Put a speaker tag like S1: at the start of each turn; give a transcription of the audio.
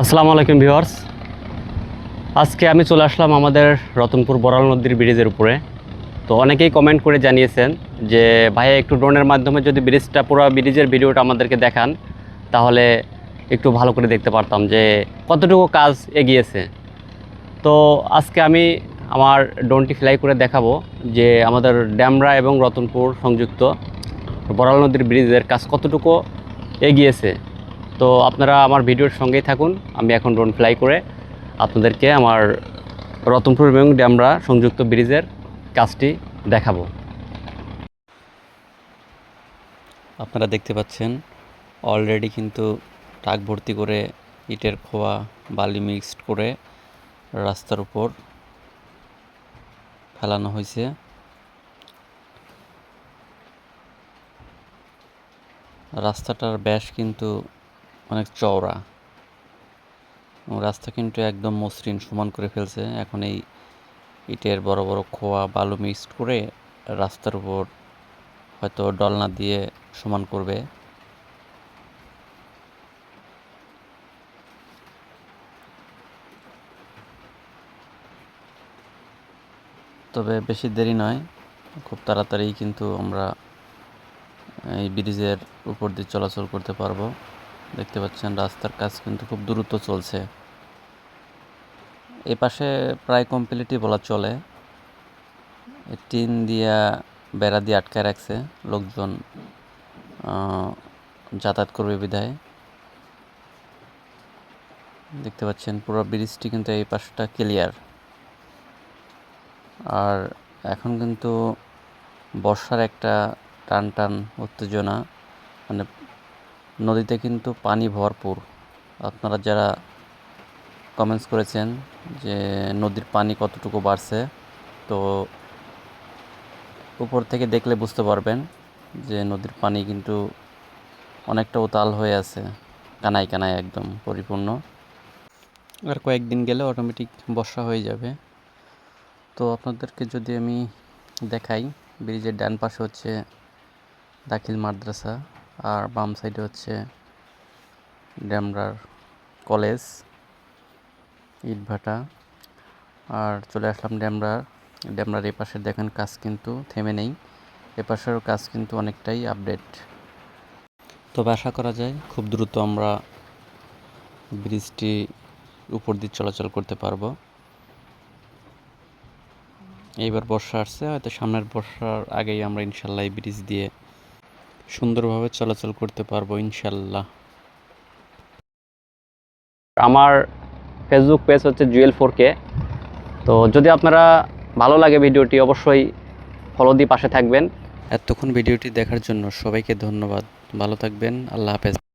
S1: আসসালামু আলাইকুম ভিউয়ার্স। আজকে আমি চলে আসলাম আমাদের রতনপুর বরাল নদীর ব্রিজের উপরে। তো অনেকেই কমেন্ট করে জানিয়েছেন যে, ভাইয়া, একটু ড্রোনের মাধ্যমে যদি ব্রিজটা পুরো ব্রিজের ভিডিওটা আমাদেরকে দেখান, তাহলে একটু ভালো করে দেখতে পারতাম যে কতটুকু কাজ এগিয়েছে। তো আজকে আমি আমার ড্রোনটি ফ্লাই করে দেখাবো যে আমাদের ড্যামরা এবং রতনপুর সংযুক্ত বরাল নদীর ব্রিজের কাজ কতটুকু এগিয়েছে। তো আপনারা আমার ভিডিওর সঙ্গেই থাকুন। আমি এখন ড্রোন ফ্লাই করে আপনাদেরকে আমার রতনপুর এবং ড্যামরা সংযুক্ত ব্রিজের কাজটি দেখাবো। আপনারা দেখতে পাচ্ছেন অলরেডি কিন্তু ট্রাক ভর্তি করে ইটের খোয়া, বালি মিক্সড করে রাস্তার উপর ফেলানো হয়েছে। রাস্তাটার ব্যাস কিন্তু অনেক চওড়া। রাস্তা কিন্তু একদম মসৃণ, সমান করে ফেলছে। এখন এই ইটের বড় বড় খোয়া, বালু মিক্স করে রাস্তার উপর হয়তো ডলনা দিয়ে সমান করবে। তবে বেশি দেরি নয়, খুব তাড়াতাড়ি কিন্তু আমরা এই ব্রিজের উপর দিয়ে চলাচল করতে পারব। দেখতে পাচ্ছেন, রাস্তার কাজ কিন্তু খুব দ্রুত চলছে। এ পাশে প্রায় কমপ্লিটই বলা চলে। টিন দিয়া বেড়া দিয়ে আটকায় রাখছে লোকজন যাতায়াত করবে বিধায়। দেখতে পাচ্ছেন, পুরো ব্রিজটি কিন্তু এই পাশটা ক্লিয়ার আর এখন কিন্তু বর্ষার একটা টান টান উত্তেজনা মানে নদীতে কিন্তু পানি ভরপুর। আপনারা যারা কমেন্টস করেছেন যে নদীর পানি কতটুকু বাড়ছে, তো উপর থেকে দেখলে বুঝতে পারবেন যে নদীর পানি কিন্তু অনেকটা উতাল হয়ে আছে, কানায় কানায় একদম পরিপূর্ণ। আর কয়েকদিন গেলে অটোমেটিক বর্ষা হয়ে যাবে। তো আপনাদেরকে যদি আমি দেখাই, ব্রিজের ডান পাশে হচ্ছে দাখিল মাদ্রাসা। আর বাম সাইডে হচ্ছে ড্যামরার কলেজ ইটভাটা আর চলে আসলাম ড্যামরার। ড্যামরার এ পাশে দেখেন কাজ কিন্তু থেমে নেই। এ পাশেরও কাজ কিন্তু অনেকটাই আপডেট। তবে আশা করা যায় খুব দ্রুত আমরা ব্রিজটি উপর দিয়ে চলাচল করতে পারব। এইবার বর্ষা আসছে, হয়তো সামনের বর্ষার আগেই আমরা ইনশাল্লাহ ব্রিজ দিয়ে সুন্দরভাবে চলাচল করতে পারব ইনশাল্লাহ। আমার ফেসবুক পেজ হচ্ছে জুয়েল ফোর কে তো যদি আপনারা ভালো লাগে ভিডিওটি অবশ্যই ফলো দিয়ে পাশে থাকবেন। এতক্ষণ ভিডিওটি দেখার জন্য সবাইকে ধন্যবাদ। ভালো থাকবেন আল্লাহ হাফেজ।